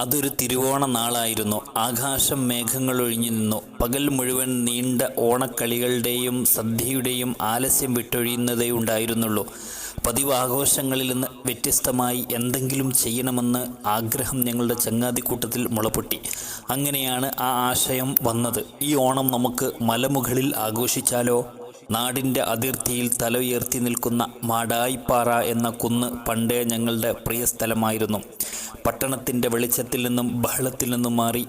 അതൊരു തിരുവോണ നാളായിരുന്നു. ആകാശം മേഘങ്ങൾ ഒഴിഞ്ഞു നിന്നു. പകൽ മുഴുവൻ നീണ്ട ഓണക്കളികളുടെയും സദ്യയുടെയും ആലസ്യം വിട്ടൊഴിയുന്നതേ ഉണ്ടായിരുന്നുള്ളൂ. പതിവ് ആഘോഷങ്ങളിൽ നിന്ന് വ്യത്യസ്തമായി എന്തെങ്കിലും ചെയ്യണമെന്ന് ആഗ്രഹം ഞങ്ങളുടെ ചങ്ങാതിക്കൂട്ടത്തിൽ മുളപൊട്ടി. അങ്ങനെയാണ് ആ ആശയം വന്നത്. ഈ ഓണം നമുക്ക് മലമുകളിൽ ആഘോഷിച്ചാലോ? നാടിന്റെ അതിർത്തിയിൽ തല ഉയർത്തി നിൽക്കുന്ന മാടായിപ്പാറ എന്ന കുന്ന് പണ്ടേ ഞങ്ങളുടെ പ്രിയ സ്ഥലമായിരുന്നു. പട്ടണത്തിന്റെ വെളിച്ചത്തിൽ നിന്നും ബഹളത്തിൽ നിന്നും മാറി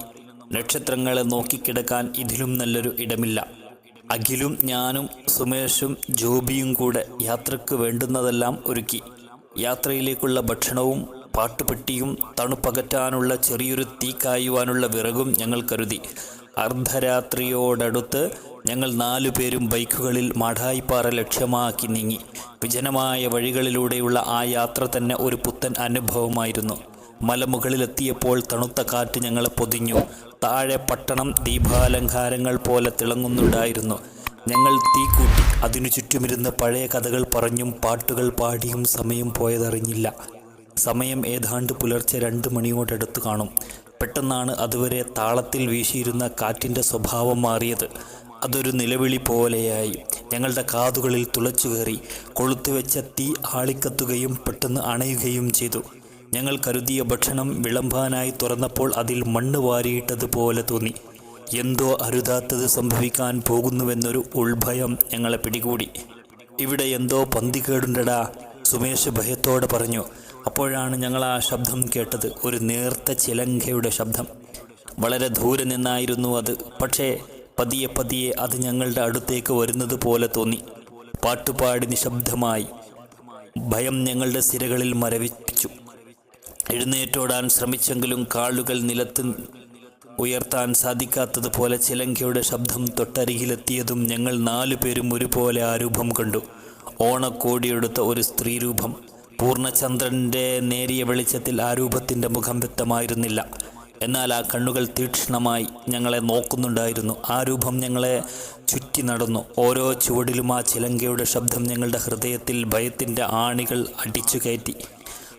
നക്ഷത്രങ്ങളെ നോക്കിക്കിടക്കാൻ ഇതിലും നല്ലൊരു ഇടമില്ല. അഖിലും ഞാനും സുമേഷും ജോബിയും കൂടെ യാത്രയ്ക്ക് വേണ്ടുന്നതെല്ലാം ഒരുക്കി. യാത്രയിലേക്കുള്ള ഭക്ഷണവും പാട്ടുപെട്ടിയും തണുപ്പകറ്റാനുള്ള ചെറിയൊരു തീ കായുവാനുള്ള വിറകും ഞങ്ങൾ കരുതി. അർദ്ധരാത്രിയോടടുത്ത് ഞങ്ങൾ നാലുപേരും ബൈക്കുകളിൽ മഠായിപ്പാറ ലക്ഷ്യമാക്കി നീങ്ങി. വിജനമായ വഴികളിലൂടെയുള്ള ആ യാത്ര തന്നെ ഒരു പുത്തൻ അനുഭവമായിരുന്നു. മലമുകളിലെത്തിയപ്പോൾ തണുത്ത കാറ്റ് ഞങ്ങളെ പൊതിഞ്ഞു. താഴെ പട്ടണം ദീപാലങ്കാരങ്ങൾ പോലെ തിളങ്ങുന്നുണ്ടായിരുന്നു. ഞങ്ങൾ തീ കൂട്ടി. അതിനു ചുറ്റുമിരുന്ന് പഴയ കഥകൾ പറഞ്ഞും പാട്ടുകൾ പാടിയും സമയം പോയതറിഞ്ഞില്ല. സമയം ഏതാണ്ട് പുലർച്ചെ രണ്ട് മണിയോടടുത്ത് കാണും. പെട്ടെന്നാണ് അതുവരെ താളത്തിൽ വീശിയിരുന്ന കാറ്റിന്റെ സ്വഭാവം മാറിയത്. അതൊരു നിലവിളി പോലെയായി. ഞങ്ങളുടെ കാതുകളിൽ തുളച്ചു കയറി കൊളുത്തുവെച്ച തീ ആളിക്കത്തുകയും പെട്ടെന്ന് അണയുകയും ചെയ്തു. ഞങ്ങൾ കരുതിയ ഭക്ഷണം വിളമ്പാനായി തുറന്നപ്പോൾ അതിൽ മണ്ണ് വാരിയിട്ടതുപോലെ തോന്നി. എന്തോ അരുതാത്തത് സംഭവിക്കാൻ പോകുന്നുവെന്നൊരു ഉൾഭയം ഞങ്ങളെ പിടികൂടി. ഇവിടെ എന്തോ പന്തികേടുണ്ടടാ സുമേഷ് ഭയത്തോടെ പറഞ്ഞു. അപ്പോഴാണ് ഞങ്ങൾ ആ ശബ്ദം കേട്ടത് ഒരു നേർത്ത ചിലങ്കയുടെ ശബ്ദം. വളരെ ദൂരെ നിന്നായിരുന്നു അത് പക്ഷേ പതിയെ പതിയെ അത് ഞങ്ങളുടെ അടുത്തേക്ക് വരുന്നത് പോലെ തോന്നി. പാട്ടുപാടി നിശബ്ദമായി. ഭയം ഞങ്ങളുടെ സിരകളിൽ മരവിപ്പിച്ചു. എഴുന്നേറ്റോടാൻ ശ്രമിച്ചെങ്കിലും കാളുകൾ നിലത്ത് ഉയർത്താൻ സാധിക്കാത്തതുപോലെ ചിലങ്കയുടെ ശബ്ദം തൊട്ടരികിലെത്തിയതും ഞങ്ങൾ നാലു പേരും ഒരുപോലെ ആ രൂപം കണ്ടു. ഓണക്കോടിയെടുത്ത ഒരു സ്ത്രീരൂപം പൂർണചന്ദ്രന്റെ നേരിയ വെളിച്ചത്തിൽ ആ രൂപത്തിന്റെ മുഖം വ്യക്തമായിരുന്നില്ല. എന്നാൽ ആ കണ്ണുകൾ തീക്ഷ്ണമായി ഞങ്ങളെ നോക്കുന്നുണ്ടായിരുന്നു. ആ രൂപം ഞങ്ങളെ ചുറ്റി നടന്നു. ഓരോ ചുവടിലും ആ ചിലങ്കയുടെ ശബ്ദം ഞങ്ങളുടെ ഹൃദയത്തിൽ ഭയത്തിന്റെ ആണികൾ അടിച്ചു കയറ്റി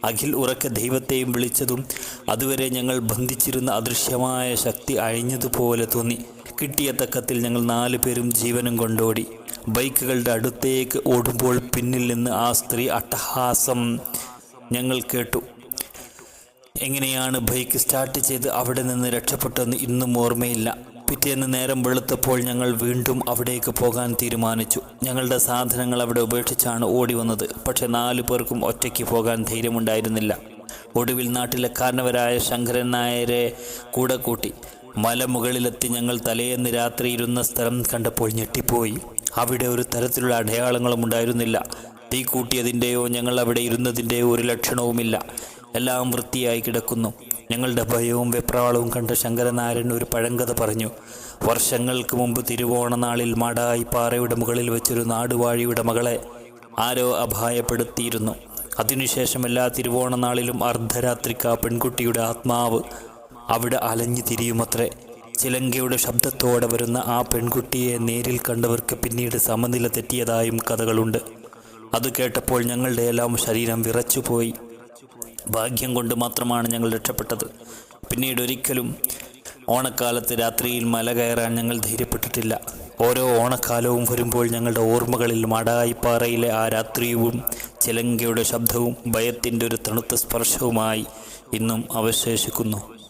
അഖിൽ ഉറക്ക ദൈവത്തെയും വിളിച്ചതും അതുവരെ ഞങ്ങൾ ബന്ധിച്ചിരുന്ന അദൃശ്യമായ ശക്തി അഴിഞ്ഞതുപോലെ തോന്നി. കിട്ടിയ തക്കത്തിൽ ഞങ്ങൾ നാലു പേരും ജീവനും കൊണ്ടോടി. ബൈക്കുകളുടെ അടുത്തേക്ക് ഓടുമ്പോൾ പിന്നിൽ നിന്ന് ആ സ്ത്രീ അട്ടഹാസം ഞങ്ങൾ കേട്ടു. എങ്ങനെയാണ് ബൈക്ക് സ്റ്റാർട്ട് ചെയ്ത് അവിടെ നിന്ന് രക്ഷപ്പെട്ടെന്ന് ഇന്നും ഓർമ്മയില്ല. പിറ്റേന്ന് നേരം വെളുത്തപ്പോൾ ഞങ്ങൾ വീണ്ടും അവിടേക്ക് പോകാൻ തീരുമാനിച്ചു. ഞങ്ങളുടെ സാധനങ്ങൾ അവിടെ ഉപേക്ഷിച്ചാണ് ഓടി വന്നത്. പക്ഷെ നാലു പേർക്കും ഒറ്റയ്ക്ക് പോകാൻ ധൈര്യമുണ്ടായിരുന്നില്ല. ഒടുവിൽ നാട്ടിലെ കാരണവരായ ശങ്കരൻ നായരെ കൂടെ കൂട്ടി. മലമുകളിലെത്തി ഞങ്ങൾ തലേന്ന് രാത്രി ഇരുന്ന സ്ഥലം കണ്ടപ്പോൾ ഞെട്ടിപ്പോയി. അവിടെ ഒരു തരത്തിലുള്ള അടയാളങ്ങളും ഉണ്ടായിരുന്നില്ല. തീ കൂട്ടിയതിന്റെയോ ഞങ്ങൾ അവിടെ ഇരുന്നതിന്റെയോ ഒരു ലക്ഷണവുമില്ല. എല്ലാം വൃത്തിയായി കിടക്കുന്നു. ഞങ്ങളുടെ ഭയവും വെപ്രാളവും കണ്ട ശങ്കരനാരൻ ഒരു പഴങ്കഥ പറഞ്ഞു. വർഷങ്ങൾക്ക് മുമ്പ് തിരുവോണനാളിൽ മാടായി പാറയുടെ മുകളിൽ വെച്ചൊരു നാടുവാഴിയുടെ മകളെ ആരോ അഭായപ്പെടുത്തിയിരുന്നു അതിനുശേഷം എല്ലാ തിരുവോണനാളിലും അർദ്ധരാത്രിക്ക് ആ പെൺകുട്ടിയുടെ ആത്മാവ് അവിടെ അലഞ്ഞു തിരിയുമത്രേ. ചിലങ്കയുടെ ശബ്ദത്തോടെ വരുന്ന ആ പെൺകുട്ടിയെ നേരിൽ കണ്ടവർക്ക് പിന്നീട് സമനില തെറ്റിയതായും കഥകളുണ്ട്. അത് കേട്ടപ്പോൾ ഞങ്ങളുടെ എല്ലാം ശരീരം വിറച്ചുപോയി. ഭാഗ്യം കൊണ്ട് മാത്രമാണ് ഞങ്ങൾ രക്ഷപ്പെട്ടത്. പിന്നീട് ഒരിക്കലും ഓണക്കാലത്ത് രാത്രിയിൽ മല കയറാൻ ഞങ്ങൾ ധൈര്യപ്പെട്ടിട്ടില്ല. ഓരോ ഓണക്കാലവും വരുമ്പോൾ ഞങ്ങളുടെ ഓർമ്മകളിൽ മടായിപ്പാറയിലെ ആ രാത്രിയും ചിലങ്കയുടെ ശബ്ദവും ഭയത്തിന്റെ ഒരു തണുത്ത സ്പർശവുമായി ഇന്നും അവശേഷിക്കുന്നു.